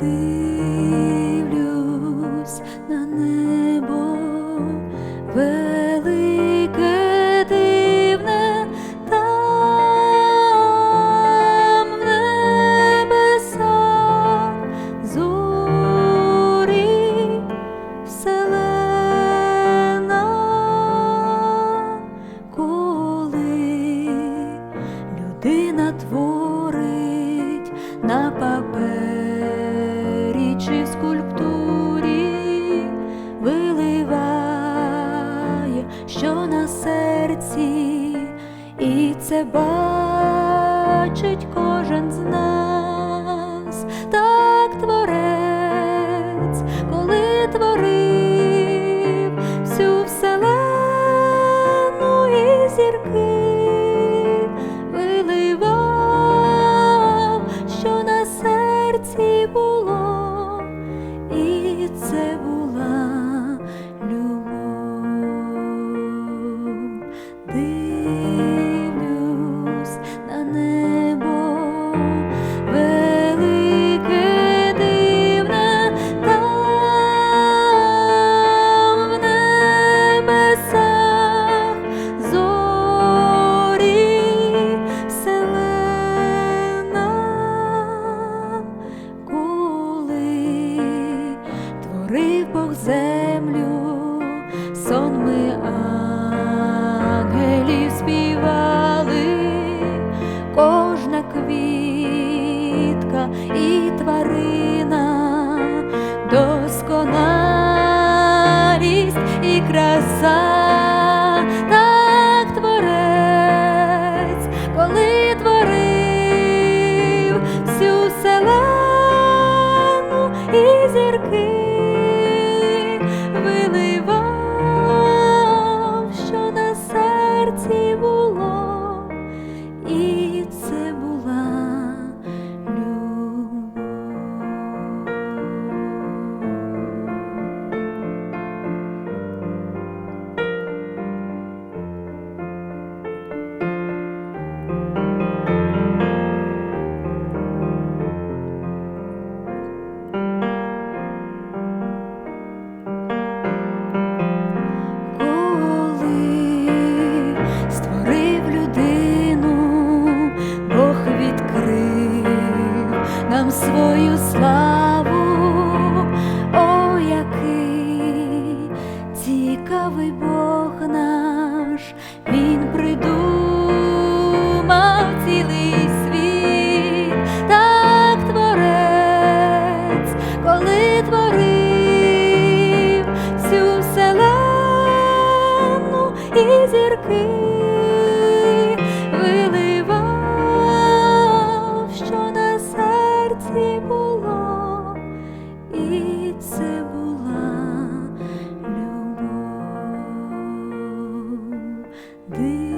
Дивлюсь на небо. чи скульптурі виливає, що на серці, і це бачить кожен з нас. these собака і тварина, досконалість і краса, так творець, коли творив всю селену і зірки. серці було, і це була любов.